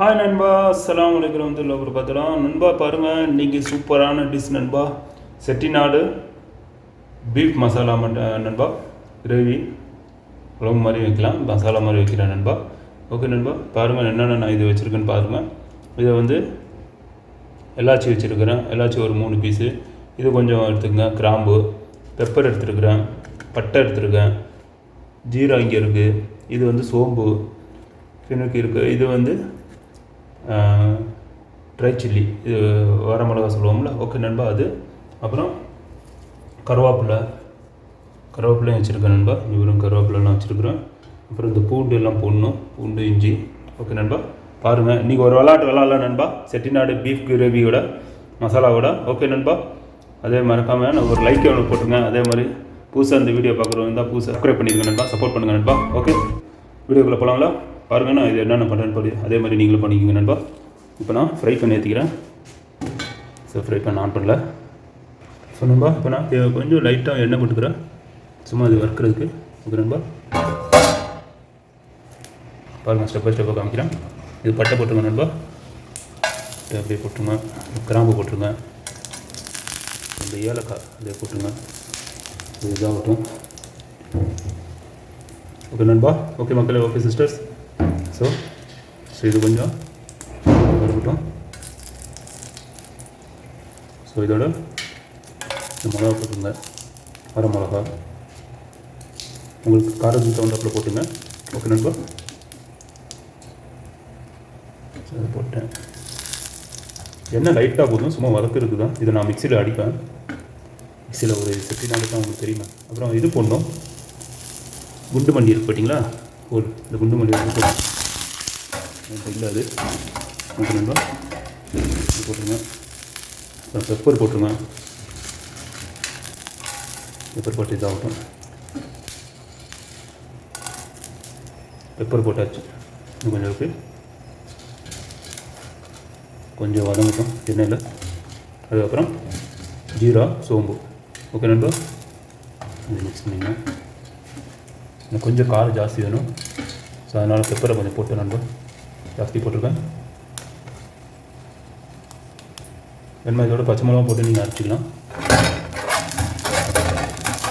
Hi நண்பா. அஸ்லாம் வலைக்கம் வந்து ஒரு பார்த்துலாம் நண்பா பாருங்கள் இன்றைக்கி சூப்பரான டிஷ் நண்பா. செட்டிநாடு பீஃப் மசாலா மட்டும் நண்பா. கிரேவி குழம்பு மாதிரி வைக்கலாம். மசாலா மாதிரி வைக்கிறேன் நண்பா. ஓகே நண்பா. பாருங்கள் என்னென்ன நான் இது வச்சுருக்கேன்னு பாருங்கள் இதை வந்து எல்லாச்சி வச்சுருக்கிறேன். எல்லாச்சி ஒரு மூணு பீஸு இது கொஞ்சம் எடுத்துக்கங்க. கிராம்பு பெப்பர் எடுத்துருக்கிறேன். பட்டை எடுத்துருக்கேன். ஜீரா இங்கே இருக்குது இது வந்து சோம்பு. பின்னுக்கு இருக்குது இது வந்து ட்ரை சில்லி இது வர மிளகா சொல்லுவோம்ல ஓகே நண்பா அது. அப்புறம் கருவேப்பிலை. கருவேப்பிலையும் வச்சுருக்கேன் நண்பா. இவரும் கருவேப்பிலாம் வச்சுருக்குறேன். அப்புறம் இந்த பூண்டு எல்லாம் போடணும். பூண்டு இஞ்சி. ஓகே நண்பா. பாருங்கள் இன்றைக்கி ஒரு விளாட்டு விளாட்லாம் நண்பா. செட்டிநாடு பீஃப் கிரேவியோட மசாலாவோட. ஓகே நண்பா. அதே மறக்காமல் நான் ஒரு லைக் ஒன்று போட்டுருங்க அதே மாதிரி புதுசாக இந்த வீடியோ பார்க்குறவங்க இருந்தால் புதுசாக சப்ஸ்கிரைப் பண்ணிடுங்க நண்பா. சப்போர்ட் பண்ணுங்க நண்பா. ஓகே வீடியோக்குள்ளே போகலாங்களா பாருங்கள் நான் இது என்னென்ன பண்ணுறேன்னு சொல்லி அதே மாதிரி நீங்களும் பண்ணிக்கோங்க நண்பா. இப்போ நான் ஃப்ரை பண்ணி ஏற்றிக்கிறேன் ஸோ ஃப்ரை பண்ண ஆன் பண்ணல. ஸோ நண்பா இப்போ நான் கொஞ்சம் லைட்டாக எண்ணெய் போட்டுக்கிறேன். சும்மா இது வறுக்கிறதுக்கு. ஓகே நண்பா. பாருங்கள் ஸ்டெப் பை ஸ்டெப்பாக காமிக்கிறேன். இது பட்டை போட்டுருங்க நண்பா. அப்படியே போட்டுருங்க. கிராம்பு போட்டுருங்க. இந்த ஏலக்காய் அப்படியே போட்டுருங்க. இது இதாகட்டும் ஓகே நண்பா. ஓகே மக்களே ஓகே சிஸ்டர்ஸ் ஸோ ஸோ இது கொஞ்சம் இருக்கட்டும் ஸோ இதோட இந்த மிளகா போட்டுருங்க வர மிளகா உங்களுக்கு காரத்துக்கு தகுந்தாப்பில் போட்டுங்க ஓகே நண்பா ஸோ அதை போட்டேன் என்ன லைட்டாக போதும் சும்மா வதக்கிறதுக்கு தான் இதை நான் மிக்சியில் அடிப்பேன் மிக்சியில் ஒரு செட்டினால் தான் உங்களுக்கு தெரியுமா அப்புறம் இது போடணும் குண்டு மண்டி இருக்கு பார்த்தீங்களா ஒரு இந்த குண்டு மண்டி போடணும் இல்லை அது ஓகே நண்பா போட்டுருங்க. அப்புறம் பெப்பர் போட்டுருங்க. பெப்பர் போட்டு இதாகட்டும். பெப்பர் போட்டாச்சு. இன்னும் கொஞ்சம் இருக்குது கொஞ்சம் வதங்கட்டும். எண்ணெயில். அதுக்கப்புறம் ஜீரா சோம்பு. ஓகே நண்பா? இது மிக்ஸ் பண்ணிங்கன்னா கொஞ்சம் காரம் ஜாஸ்தி வேணும். ஸோ அதனால் பெப்பரை கொஞ்சம் போட்டு நண்பா. ஜாஸ்தி போட்டிருக்கேன். வேணுமா இதோட பச்சை மிளகா போட்டு நீங்கள் அரைச்சிக்கலாம்.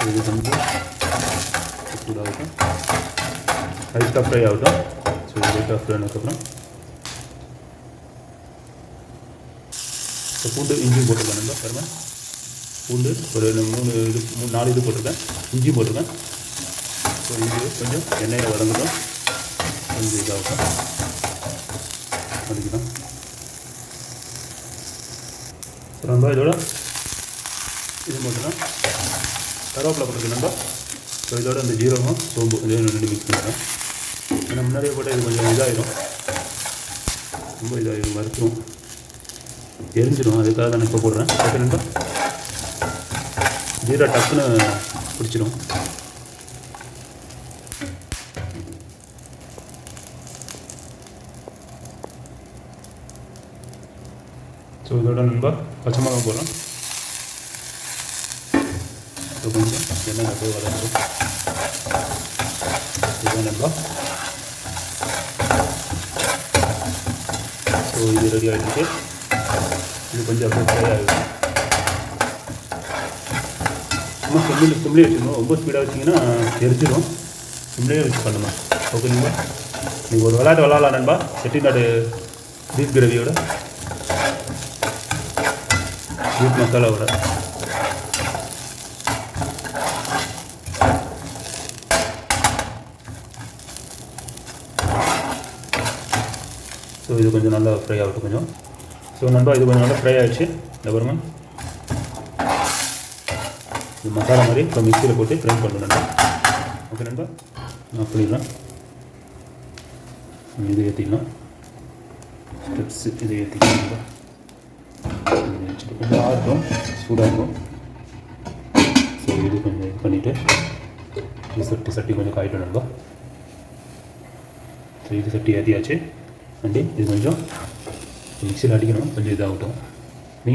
இது வந்து சூடாகட்டும். லைட்டாக ஃப்ரை ஆகட்டும். ஸோ லைட்டாக ஃப்ரை ஆனதுக்கப்புறம் இப்போ பூண்டு இஞ்சி போட்டிருக்கேன் நண்பா பாருங்க. பூண்டு ஒரு மூணு இது மூணு நாலு இது போட்டிருக்கேன். இஞ்சி போட்டிருக்கேன். ஸோ இஞ்சி கொஞ்சம் எண்ணெயில் வதங்கட்டும். கொஞ்சம் இதாகட்டும். அதுக்கு தான் ஸோ இதோட இது மட்டும்தான். கருவேப்பிலை போட்டிருக்கு நம்ம ஸோ இதோட அந்த ஜீரகம் சோம்பு இதே ரெண்டு மிக்ஸ் பண்ணுறேன் ஏன்னா முன்னாடியே போட்டால் இது கொஞ்சம் இதாகிடும் ரொம்ப இதாகிடும் வறுத்துரும். எரிஞ்சிடும் அதுக்காக தான் நான் இப்போ போடுறேன். ஓகே ஜீரா டக்குன்னு பிடிச்சிடும் ஸோ இதோட நண்பா பச்சை மிளகா போடுறோம் ஸோ கொஞ்சம் எண்ணெய் போய் வளர்ந்துடும் இதுதான் நண்பா ஸோ இது ரெடி ஆகிட்டு இது கொஞ்சம் அப்படியே ஃப்ரை ஆகிடும் சும்மா சிம்மில் சிம்லேயே வச்சுக்கணும் ரொம்ப ஸ்பீடாக வச்சிங்கன்னா எரிச்சிடும் சிம்லேயே வச்சு பண்ணணும் ஓகேங்களா நீங்கள் ஒரு விளையாட்டு விளாட்லாம் நண்பா செட்டிநாடு பீஃப் கிரேவியோட பீஃப் மசாலாவோட ஸோ இது கொஞ்சம் நல்லா ஃப்ரை ஆகட்டும் கொஞ்சம் ஸோ நண்பா இது கொஞ்சம் நல்லா ஃப்ரை ஆகிடுச்சு இந்த பாருங்க இது மசாலா மாதிரி இப்போ மிக்சியில் போட்டு ஃப்ரை பண்ணணும் நண்பா ஓகே நண்பா நான் பண்ணிடலாம் இது ஏற்றிக்கலாம் ஸ்டெப்ஸ் இது ஏற்றிக்கலாம் நண்பா இது கொஞ்சம் ஆகட்டும் சூடாக இருக்கும் ஸோ இது கொஞ்சம் இது பண்ணிவிட்டு இது சட்டி சட்டி கொஞ்சம் காயிட்டும் நண்பா ஸோ இது சட்டி ஏற்றியாச்சு அண்டி இது கொஞ்சம் மிக்சியில் அடிக்கணும் கொஞ்சம் இதாகட்டும். நீ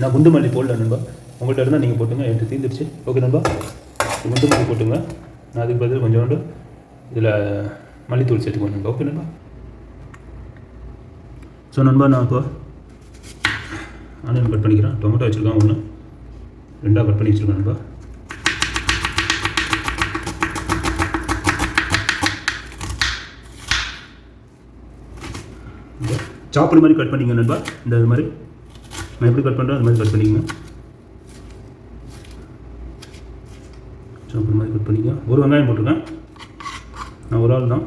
நான் குண்டு மல்லி போடல நண்பா. உங்கள்கிட்ட இருந்தால் நீங்கள் போட்டுங்க எனக்கு தீர்ந்துருச்சு ஓகே நண்பா. குண்டு மல்லி போட்டுங்க. நான் அதுக்கு பதில் கொஞ்சோண்டு இதில் மல்லித்தூள் சேர்த்துக்கணும் நண்பா. ஓகே நண்பா. ஸோ நண்பா நான் இப்போ ஆனியன் கட் பண்ணிக்கிறேன். டொமேட்டோ வச்சுருக்கேன் ஒன்று ரெண்டாக கட் பண்ணி வச்சுருக்கேன் நண்பா. சாப்பிட்ற மாதிரி கட் பண்ணிங்க நண்பா. இந்த இது மாதிரி. நான் எப்படி கட் பண்ணுறேன் அது மாதிரி கட் பண்ணிக்கங்க. சாப்பிட்ற மாதிரி கட் பண்ணிக்கோங்க. ஒரு வெங்காயம் போட்டிருக்கேன். நான் ஒரு ஆள் தான்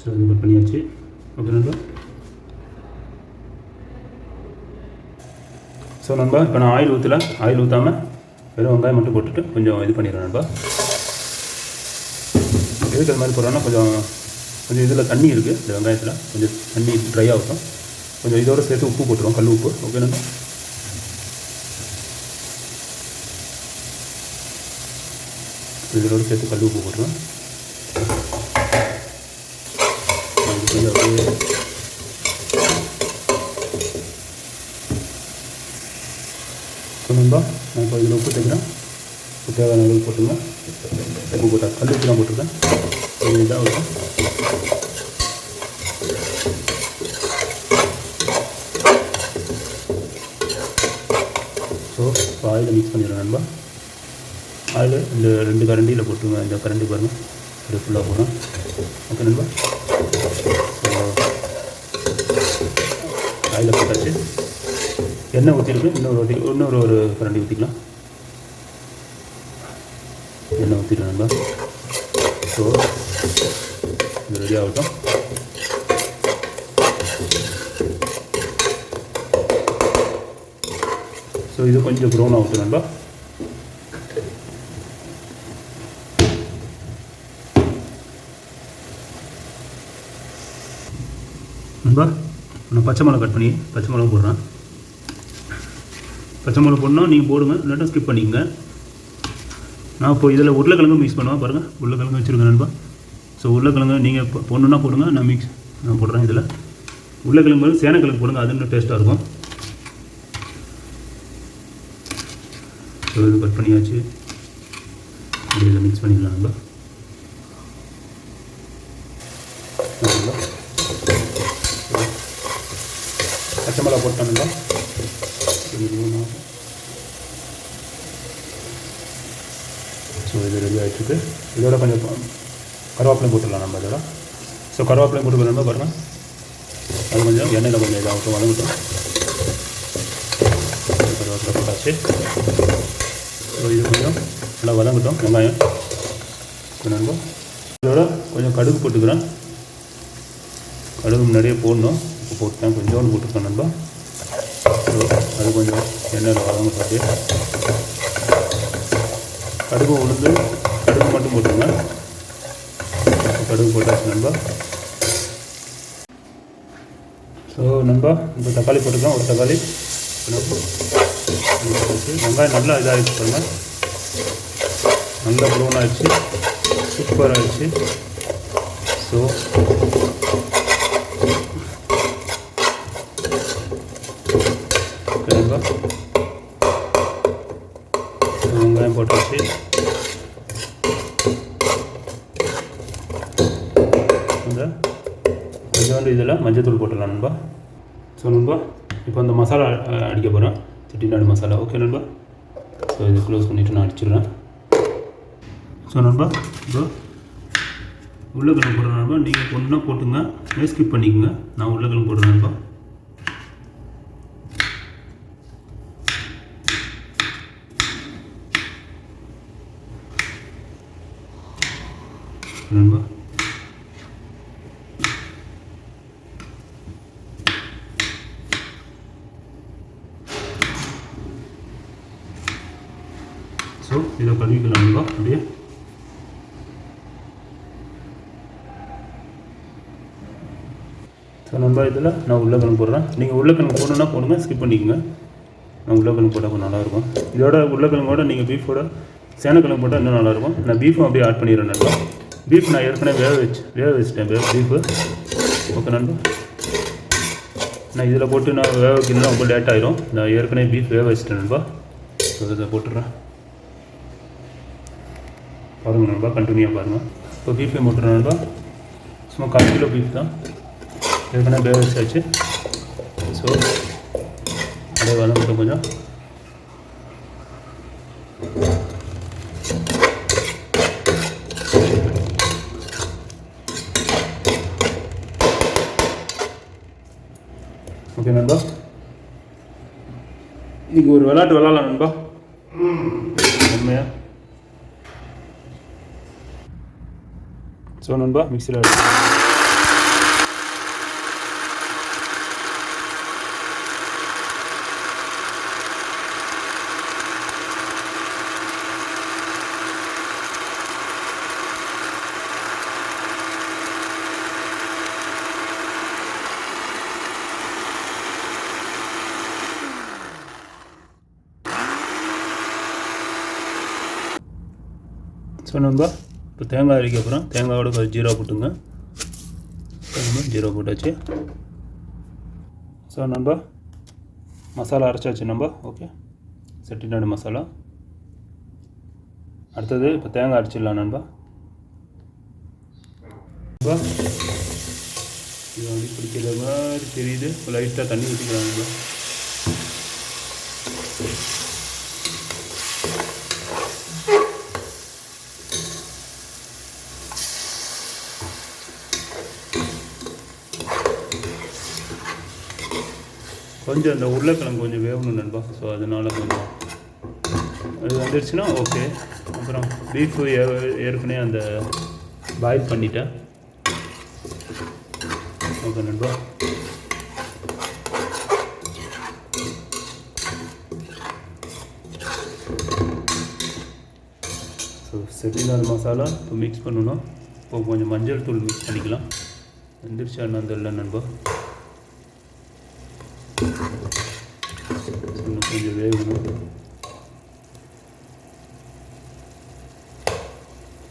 ஸோ இது கட் பண்ணியாச்சு ஓகே நண்பா ஸோ நண்பா. இப்போ நான் ஆயில் ஊற்றல ஆயில் ஊற்றாமல் வெறும் வெங்காயம் மட்டும் போட்டுட்டு கொஞ்சம் இது பண்ணிடுறேன் நண்பா. எதுக்கு அது மாதிரி போடுறோன்னா கொஞ்சம் கொஞ்சம் இதில் தண்ணி இருக்குது இந்த வெங்காயத்தில் கொஞ்சம் தண்ணி ட்ரை ஆகட்டும். கொஞ்சம் இதோட சேர்த்து உப்பு போட்டுருவோம். கல் உப்பு. ஓகே நண்பா. இதோட சேர்த்து கல் உப்பு போட்டுருவேன் இது கொஞ்சம் அப்படியே சொன்னா இதில் உப்பு தைக்கிறேன் உப்பு தேவையான அளவு போட்டுங்க உப்பு போட்டா கல் உப்பு தான் போட்டிருக்கேன் இதாக இருக்கும் ஸோ இப்போ ஆயிலை மிக்ஸ் பண்ணிடுறேன் நண்பா. ஆயில் இந்த ரெண்டு கரண்டியில் போட்டுருங்க. இந்த கரண்டி பாருங்கள் இது ஃபுல்லாக போடுறேன் ஓகே நண்பா. ஆயில் போட்டாச்சு. எண்ணெய் ஊற்றிருக்கு இன்னொரு இன்னொரு ஒரு கரண்டி ஊற்றிக்கலாம் எண்ணெய் நம்ம ஸோ இது ரெடி ஆகட்டும். ஸோ இது கொஞ்சம் ப்ரௌன் ஆகட்டும் நண்பா. நண்பா நான் பச்சை மிளகா கட் பண்ணி பச்சை மிளகா போடுறேன். பச்சை மிளகா போடணும் நீங்கள் போடுங்க இல்லாட்டும் ஸ்கிப் பண்ணிக்கங்க. நான் இப்போ இதில் உருளைக்கிழங்கு மிக்ஸ் பண்ணுவேன். பாருங்கள் உருளைக்கிழங்கு வச்சுருக்கேன் நண்பா. ஸோ உருளைக்கிழங்கு நீங்கள் பொண்ணுன்னா போடுங்க நான் மிக்ஸ் நான் போடுறேன் இதில். உருளைக்கிழங்கு பதில் சேனக்கிழங்கு போடுங்க அது இன்னும் டேஸ்ட்டாக இருக்கும். ஸோ இது கட் பண்ணியாச்சு. இதில் மிக்ஸ் பண்ணிக்கலாம் நண்பா. பச்சை மிளகா போட்டானுங்களா ஸோ இது ரெடி ஆகிட்டுருக்கு இதோட கொஞ்சம் கருவேப்பிலையும் போட்டுடலாம் நம்ம இதோட. ஸோ கருவேப்பிலையும் போட்டு நம்ம பாருங்கள் அது கொஞ்சம் எண்ணெயில் கொஞ்சம் இதாகட்டும் வளர்ந்துட்டோம் கருவேப்பிலை போட்டாச்சு. ஸோ இது கொஞ்சம் நல்லா வதங்கட்டும் வெங்காயம். இப்போ இதோட கொஞ்சம் கடுகு போட்டுக்கிறேன். கடுகு முன்னாடியே போடணும். இப்போ போட்டேன் கொஞ்சோண்டு போட்டுருக்கேன் நண்பா. ஸோ அது கொஞ்சம் எண்ணெயில் வதங்கட்டும் அப்படியே. கடுகு உளுந்து கடுகு மட்டும் போட்டுருங்க கடுகு போட்டாச்சு நண்பா. ஸோ நண்பா இப்போ தக்காளி போட்டுக்கலாம். ஒரு தக்காளி. வெங்காயம் நல்லா இதாகிடுச்சு பாருங்க. நல்லா ப்ரௌன் ஆகிடுச்சு சூப்பர் ஆகிடுச்சு ஸோ நண்பா வெங்காயம் போட்டாச்சு இந்த கொஞ்சோண்டு இதில் மஞ்சத்தூள் போட்டுடலாம் நண்பா. ஸோ நண்பா இப்போ அந்த மசாலா அடிக்க போகிறேன் செட்டிநாடு மசாலா. ஓகே நண்பா. ஸோ இதை க்ளோஸ் பண்ணிவிட்டு நான் அடிச்சிடுறேன். ஸோ நண்பா இப்போ உருளைக்கிழங்கு போடுற நண்பா. நீங்கள் ஒன்றா போட்டுங்க. ஸ்கிப் பண்ணிக்கோங்க. நான் உருளைக்கிழங்கு போடுறேன் நண்பா. நண்பா. ஸோ இதை கழுவிக்கலாம் நண்பா அப்படியே ஸோ நம்ம இதில் நான் உருளைக்கிழங்கு போடுறேன். நீங்கள் உருளைக்கிழங்கு போடணுன்னா போடுங்க ஸ்கிப் பண்ணிக்கோங்க. நான் உருளைக்கிழங்கு போட்டால் கொஞ்சம் நல்லாயிருக்கும் இதோட உருளைக்கிழங்கோட நீங்கள் பீஃபோட சேனக்கிழங்கு போட்டால் இன்னும் நல்லாயிருக்கும் நான் பீஃபும் அப்படியே ஆட் பண்ணிடுறேன் நண்பா. பீஃப் நான் ஏற்கனவே வேக வச்சு வேக வச்சுட்டேன் வே பீஃபு ஓகே நண்பா. நான் இதில் போட்டு நான் வேக வைக்கணும்னா ரொம்ப லேட் ஆயிரும். நான் ஏற்கனவே பீஃப் வேக வச்சுட்டேன் நண்பா. ஸோ இதை போட்டுடுறேன். பாருங்கள் நண்பா கண்டினியூவாக பாருங்கள் இப்போ பீஃபையும் மட்டும் நண்பா. சும்மா கால் கிலோ பீஃப் தான். ஏற்கனவே வேக வச்சாச்சு. ஸோ அப்படியே மட்டும் கொஞ்சம். ஓகே நண்பா. இன்னைக்கு ஒரு விளையாட்டு விளாட்லாம் நண்பா. ஸோ நண்பா மிக்சியில் ஸோ நண்பா இப்போ தேங்காய் அரைக்க அப்புறம் தேங்காயோட கொஞ்சம் ஜீரோ போட்டுங்க. கொஞ்சமாக ஜீரோ போட்டாச்சு. ஸோ நம்ம மசாலா அரைச்சாச்சு நம்ம. ஓகே செட்டிநாடு மசாலா. அடுத்தது இப்போ தேங்காய் அரைச்சிடலாம் நண்பா நண்பா இது வந்து பிடிக்கிற மாதிரி தெரியுது. லைட்டாக தண்ணி ஊற்றிக்கலாம் நண்பா கொஞ்சம் இந்த உருளைக்கிழங்கு கொஞ்சம் வேகணும் நண்பா. ஸோ அதனால் கொஞ்சம் அது வந்துடுச்சுன்னா ஓகே அப்புறம் பீஃபு ஏற்கனவே அந்த பாயில் பண்ணிட்டேன். ஓகே நண்பா. ஸோ செட்டிநாள் மசாலா இப்போ மிக்ஸ் பண்ணணும். இப்போ கொஞ்சம் மஞ்சள் தூள் மிக்ஸ் பண்ணிக்கலாம். வந்துருச்சா என்ன தெரியல நண்பா இன்னும் கொஞ்சம் வேகணும்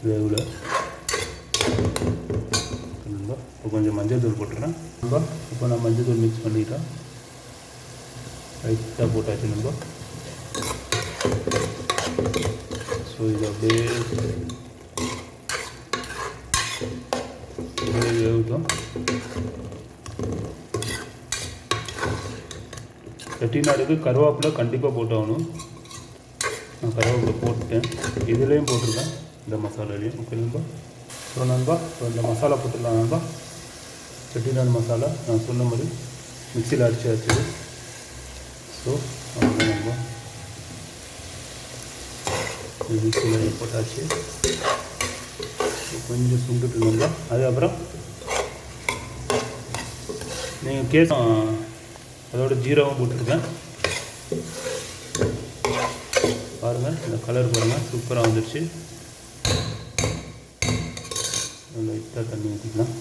வேகல இப்போ கொஞ்சம் மஞ்சள் தூள் போட்டுறேன் நண்பா இப்போ நான் மஞ்சள் தூள் மிக்ஸ் பண்ணிட்டேன் லைட்டாக போட்டாச்சு நம்ப ஸோ இது அப்படியே அப்படியே வேகட்டும். செட்டிநாடுக்கு கருவேப்பிலை கண்டிப்பாக போட்டாகணும் நான் கருவேப்பிலை போட்டுட்டேன். இதுலேயும் போட்டிருக்கேன். இந்த மசாலாலையும் ஓகே நண்பா. ஸோ நண்பா. இப்போ இந்த மசாலா போட்டுடலாம் நண்பா. செட்டிநாடு மசாலா. நான் சொன்ன மாதிரி மிக்சியில் அடிச்சு அடிச்சது ஸோ அவ்வளோதான் நண்பா. மிக்சியில் போட்டாச்சு. கொஞ்சம் சுண்டுட்டு நண்பா. அதுக்கப்புறம் நீங்கள் கேஸ் அதோட ஜீரோவும் போட்டுருக்கேன். பாருங்கள் இந்த கலர் பாருங்கள் சூப்பராக வந்துடுச்சு லைட்டாக தண்ணி ஊற்றிக்கலாம்.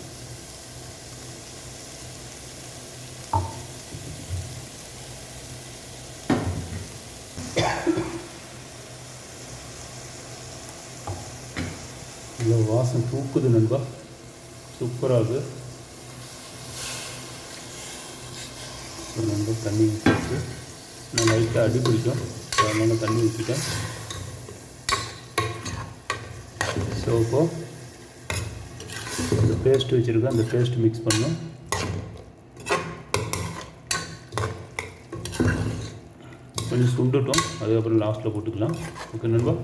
இவ்வளோ வாசம் தூக்குது நண்பா. சூப்பராக இருக்குது தண்ணி ஊற்றிட்டு நான் லைட்டாக அடி பிடிக்கும். அதனால் தண்ணி ஊற்றிட்டேன் ஸோ இப்போது இந்த பேஸ்ட் வச்சுருக்கோம் அந்த பேஸ்ட்டு மிக்ஸ் பண்ணணும். கொஞ்சம் சுண்டுட்டோம் அதுக்கப்புறம் லாஸ்ட்டில் போட்டுக்கலாம். ஓகே நண்பா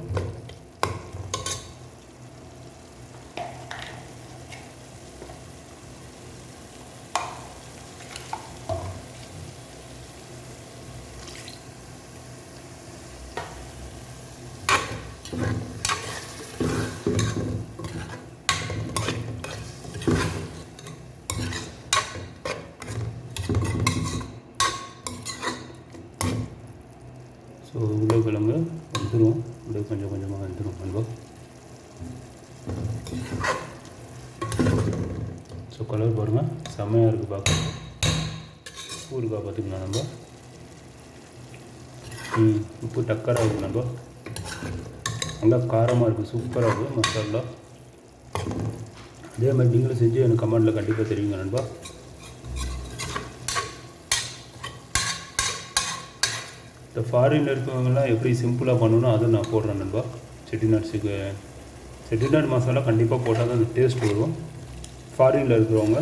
ஸோ உருளைக்கிழங்கு வந்துடும் அப்படியே கொஞ்சம் கொஞ்சமாக வந்துடும் நண்பா ஸோ கலர் பாருங்கள் செம்மையாக இருக்குது ஊறுகாய் பார்த்துக்கலாம் நம்ம? ம் உப்பு டக்கராக இருக்குது நம்ம. நல்லா காரமாக இருக்குது சூப்பராக இருக்குது மசாலா. இதே மாதிரி நீங்களும் செஞ்சு எனக்கு கமெண்ட்டில் கண்டிப்பாக தெரியுங்க நண்பா. இந்த ஃபாரின் இருக்கவங்கலாம் எப்படி சிம்பிளாக பண்ணணும் அதை நான் போடுறேன் நண்பா. செட்டிநாட்ஸுக்கு செட்டிநாடு செட்டிநாட் மசாலா கண்டிப்பாக போட்டால் தான் அந்த டேஸ்ட் வரும். ஃபாரினில் இருக்கிறவங்க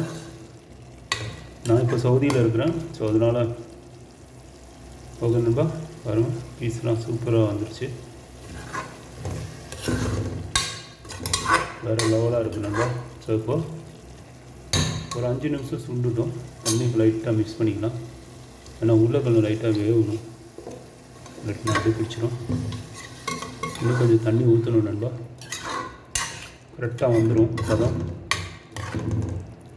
நான் இப்போ சவுதியில் இருக்கிறேன். ஸோ அதனால் ஓகே நண்பா பாருங்கள் பீஸ்லாம் சூப்பராக வந்துருச்சு. வேறு லெவலாக இருக்குது நண்பா. ஸோ இப்போ ஒரு அஞ்சு நிமிஷம் சுண்டுட்டோம். தண்ணி லைட்டாக மிக்ஸ் பண்ணிக்கலாம். ஏன்னா உருளைக்கிழங்கு லைட்டாக வேகணும். இல்லாட்டினா அடி பிடிச்சிடும் இன்னும் கொஞ்சம் தண்ணி ஊற்றணும் நண்பா. கரெக்டாக வந்துடும் அதான்.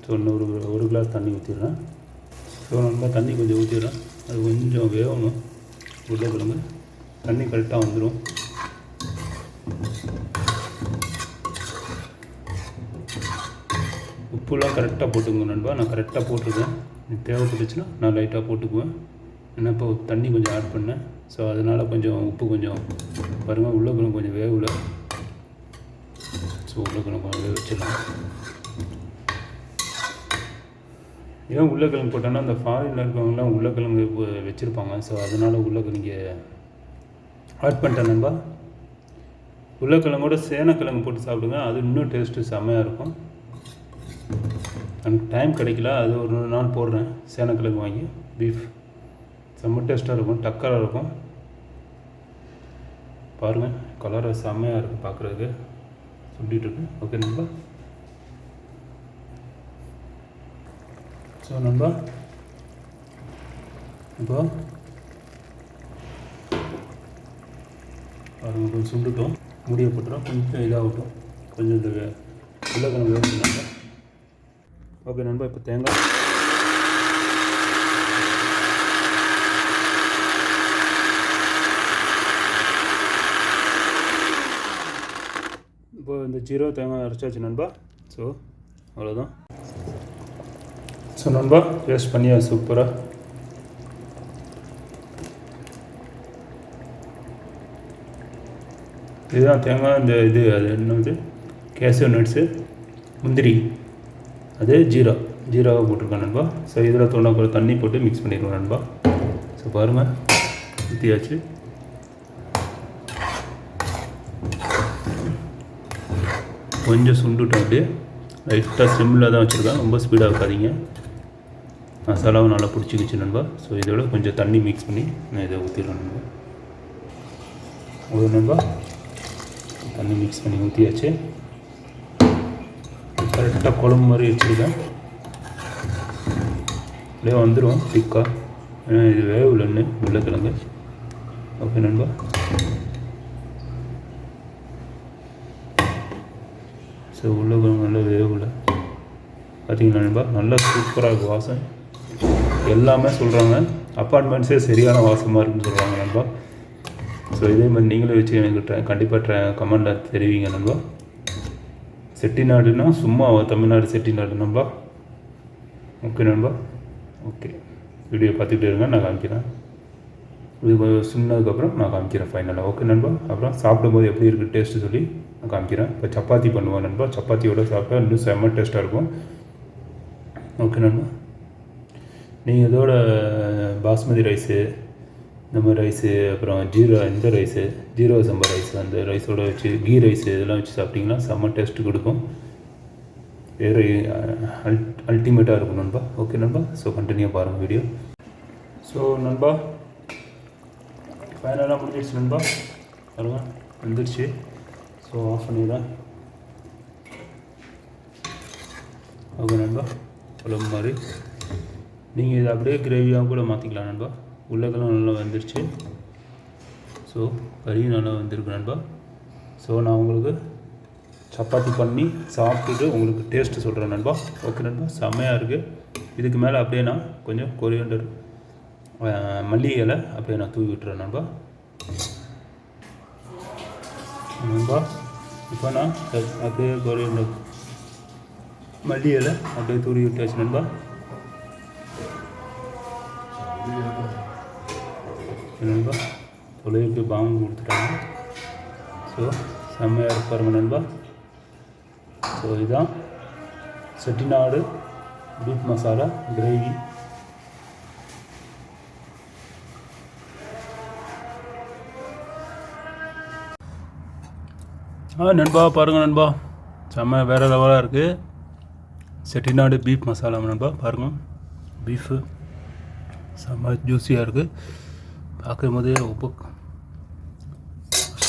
ஸோ இன்னொரு ஒரு கிளாஸ் தண்ணி ஊற்றிடுறேன் ஸோ நண்பா தண்ணி கொஞ்சம் ஊற்றிடுறேன் அது கொஞ்சம் வேகணும். உருளைக்கிழங்கு. தண்ணி கரெக்டாக வந்துடும் உப்புலாம் கரெக்டாக போட்டுக்கோங்க நண்பா. நான் கரெக்டாக போட்டிருக்கேன். எனக்கு தேவைப்பட்டுச்சுன்னா நான் லைட்டாக போட்டுக்குவேன். ஏன்னா இப்போ தண்ணி கொஞ்சம் ஆட் பண்ணேன். ஸோ அதனால் கொஞ்சம் உப்பு கொஞ்சம் பாருங்கள் உருளைக்கிழங்கு கொஞ்சம் வேகல. ஸோ உருளைக்கிழங்கு கொஞ்சம் வேக வச்சிடலாம். ஏன் உருளைக்கிழங்கு போட்டோன்னா அந்த ஃபாரினில் இருக்கவங்கலாம் உருளைக்கிழங்கு வச்சுருப்பாங்க. ஸோ அதனால் உருளைக்கிழங்கு ஆட் பண்ணிட்டேன் நண்பா. உருளைக்கிழங்கோட சேனக்கிழங்கு போட்டு சாப்பிடுங்க. அது இன்னும் டேஸ்ட்டு செம்மையாக இருக்கும். எனக்கு டைம் கிடைக்கல. அது ஒரு நாள் போடுறேன். சேனக்கிழங்கு வாங்கி பீஃப் செம்ம டேஸ்ட்டாக இருக்கும். டக்கராக இருக்கும். பாருங்கள் கலரை செம்மையாக இருக்கும் பார்க்குறதுக்கு சொல்லிட்டு இருக்கு ஓகே நண்பா. ஸோ நண்பா இப்போ பாருங்கள் கொஞ்சம் சுண்டுட்டோம். முடிய போட்டுறோம். கொஞ்சம் இதாகட்டும். கொஞ்சம் இந்த உருளைக்கிழங்கு வேணும் ஓகே நண்பா இப்போ தேங்காய். இப்போ இந்த ஜீரோ தேங்காய் அரைச்சாச்சு நண்பா. ஸோ அவ்வளோதான் ஸோ நண்பா வேஸ்ட் பண்ணியா? சூப்பராக இதுதான் தேங்காய் இந்த இது அது என்னது? Cashew nuts. முந்திரி. அது ஜீரா. ஜீராவை போட்டிருக்கேன் நண்பா. ஸோ இதில் தொண்ணூறு தண்ணி போட்டு மிக்ஸ் பண்ணிடுவோம் நண்பா. ஸோ பாருங்கள் ஊற்றியாச்சு கொஞ்சம் சுண்டுட்டோம் அப்படியே லைட்டாக சிம்மில் தான் வச்சுருக்கேன். ரொம்ப ஸ்பீடாக வைக்காதீங்க. மசாலாவும் நல்லா பிடிச்சிக்கிச்சு நண்பா. ஸோ இதோட கொஞ்சம் தண்ணி மிக்ஸ் பண்ணி நான் இதை ஊற்றிடுறேன் நண்பா. ஒரு நண்பா. தண்ணி மிக்ஸ் பண்ணி ஊற்றியாச்சு கரெக்டாக குழம்பு மாதிரி வச்சுருக்கேன். அப்படியே வந்துடும் திக்காக ஏன்னா இது வேகலன்னு உருளைக்கிழங்கு ஓகே நண்பா. ஸோ உருளைக்கிழங்கு நல்லா வேகல பார்த்தீங்களா நண்பா? நல்லா சூப்பராக இருக்கும் வாசம் எல்லாமே சொல்கிறாங்க அப்பார்ட்மெண்ட்ஸே சரியான வாசமாக இருக்குன்னு சொல்கிறாங்க நண்பா. ஸோ இதே மாதிரி நீங்களும் வச்சு எனக்கு கண்டிப்பாக கமெண்டில் தெரிவிங்க நண்பா. செட்டிநாடுனா சும்மா தமிழ்நாடு செட்டிநாடு நண்பா. ஓகே நண்பா. ஓகே வீடியோ பார்த்துக்கிட்டே இருங்க நான் காமிக்கிறேன். இது சொன்னதுக்கப்புறம் சின்னதுக்கப்புறம் நான் காமிக்கிறேன் ஃபைனலாக ஓகே நண்பா. அப்புறம் சாப்பிடும்போது எப்படி இருக்குது டேஸ்ட்டு சொல்லி நான் காமிக்கிறேன். இப்போ சப்பாத்தி பண்ணுவோம் நண்பா. சப்பாத்தியோட சாப்பிட்டா இன்னும் செம்ம டேஸ்ட்டாக இருக்கும். ஓகே நண்பா. நீங்கள் இதோட பாஸ்மதி ரைஸு இந்த மாதிரி ரைஸு அப்புறம் ஜீரோ இந்த ரைஸு ஜீரோ சம்பா ரைஸ் அந்த ரைஸோட வச்சு கீ ரைஸு இதெல்லாம் வச்சு சாப்பிட்டிங்கன்னா செம்ம டேஸ்ட்டு கொடுக்கும். வேறு அல் அல்டிமேட்டாக இருக்கும் நண்பா. ஓகே நண்பா. ஸோ கண்டினியூ பாருங்கள் வீடியோ ஸோ நண்பா ஃபைனலாக முடிஞ்சிடுச்சு நண்பா. பாருங்க வந்துடுச்சு ஸோ ஆஃப் பண்ணிடுறேன் ஓகே நண்பா. குழம்பு மாதிரி. நீங்கள் இதை அப்படியே கிரேவியாக கூட மாற்றிக்கலாம் நண்பா. உள்ளக்கெல்லாம் நல்லா வந்துருச்சு. ஸோ கறியும் நல்லா வந்திருக்கு நண்பா. ஸோ நான் உங்களுக்கு சப்பாத்தி பண்ணி சாப்பிட்டுட்டு உங்களுக்கு டேஸ்ட்டு சொல்கிறேன் நண்பா. ஓகே நண்பா? செம்மையாக இருக்குது இதுக்கு மேலே அப்படியே நான் கொஞ்சம் கொரியண்டர் மல்லிகை இலை அப்படியே நான் தூவி விட்டுறேன் நண்பா. நண்பா இப்போ நான் அப்படியே கொரியண்டர் மல்லி இலை அப்படியே தூவி விட்டாச்சு நண்பா. நண்பா. தொலைவுக்கு பாம்பு கொடுத்துட்டாங்க. ஸோ செம்மையாக இருப்பாருங்க நண்பா. ஸோ இதுதான் செட்டிநாடு பீஃப் மசாலா கிரேவி ஆ நண்பா பாருங்கள் நண்பா. செம்ம வேறு லெவலாக இருக்குது செட்டிநாடு பீஃப் மசாலா நண்பா பாருங்கள் பீஃபு செம்ம ஜூஸியாக இருக்குது பார்க்கும் போதே உப்பு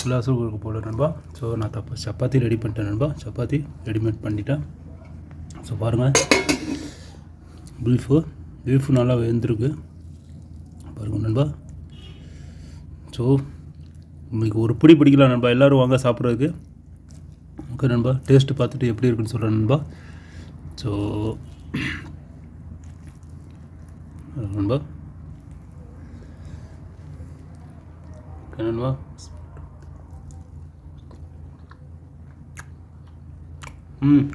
கிளாஸும் கொடுக்க போல நண்பா. ஸோ நான் தப்பு சப்பாத்தி ரெடி பண்ணிட்டேன் நண்பா. சப்பாத்தி ரெடிமேட் பண்ணிட்டேன். ஸோ பாருங்கள் பீஃபு பீஃபு நல்லா வெந்திருக்கு. பாருங்கள் நண்பா. ஸோ உங்களுக்கு ஒரு பிடி பிடிக்கலாம் நண்பா. எல்லோரும் வாங்க சாப்பிட்றதுக்கு. ஓகே நண்பா. டேஸ்ட்டு பார்த்துட்டு எப்படி இருக்குன்னு சொல்கிறேன் நண்பா. ஸோ நண்பா. ஓகே நண்பா ம்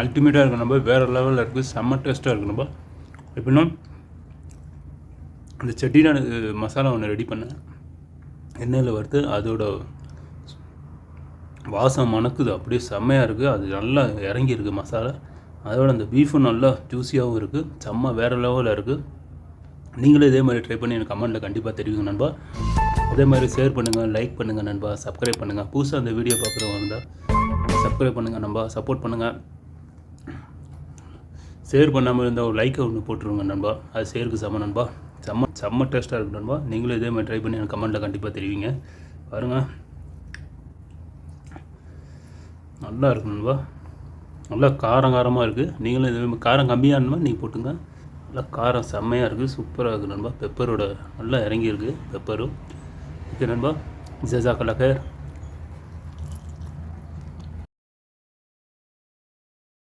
அல்டிமேட்டாக இருக்கு நம்ம. வேறு லெவலில் இருக்குது செம்ம டேஸ்ட்டாக இருக்கு நம்ம. எப்படின்னா இந்த செட்டிநாடு மசாலா ஒன்று ரெடி பண்ணேன். எண்ணெயில் வறுத்து அதோட வாசம் மணக்குது. அப்படியே செம்மையாக இருக்குது அது நல்லா இறங்கியிருக்கு மசாலா. அதோட அந்த பீஃபும் நல்லா ஜூஸியாகவும் இருக்குது செம்ம வேறு லெவலில் இருக்குது நீங்களும் இதே மாதிரி ட்ரை பண்ணி எனக்கு கமெண்ட்டில் கண்டிப்பாக தெரிவிங்க நண்பா. அதே மாதிரி ஷேர் பண்ணுங்கள் லைக் பண்ணுங்கள் நண்பா. சப்ஸ்கிரைப் பண்ணுங்கள் புதுசாக அந்த வீடியோ பார்க்குறவங்க இருந்தால் சப்ஸ்கிரைப் பண்ணுங்கள் நண்பா. சப்போர்ட் பண்ணுங்கள் ஷேர் பண்ணாமல் இருந்தால் ஒரு லைக்கை ஒன்று போட்டுருங்க நண்பா. அது ஷேருக்கு செம்ம நண்பா. செம்ம செம்ம டேஸ்ட்டாக இருக்கும் நண்பா. நீங்களும் இதே மாதிரி ட்ரை பண்ணி எனக்கு கமெண்ட்டில் கண்டிப்பாக தெரிவிங்க. பாருங்கள் நல்லா இருக்கும் நண்பா. நல்லா காரம் காரமாக இருக்குது நீங்களும் இதே மாதிரி காரம் கம்மியாக இருந்தால் நீங்கள் போட்டுங்க. நல்லா காரம் செம்மையாக இருக்குது சூப்பராக இருக்குது நண்பா. பெப்பரோட நல்லா இறங்கியிருக்கு. பெப்பரும் ஓகே நண்பா. ஜசாக்கல்லா கேர்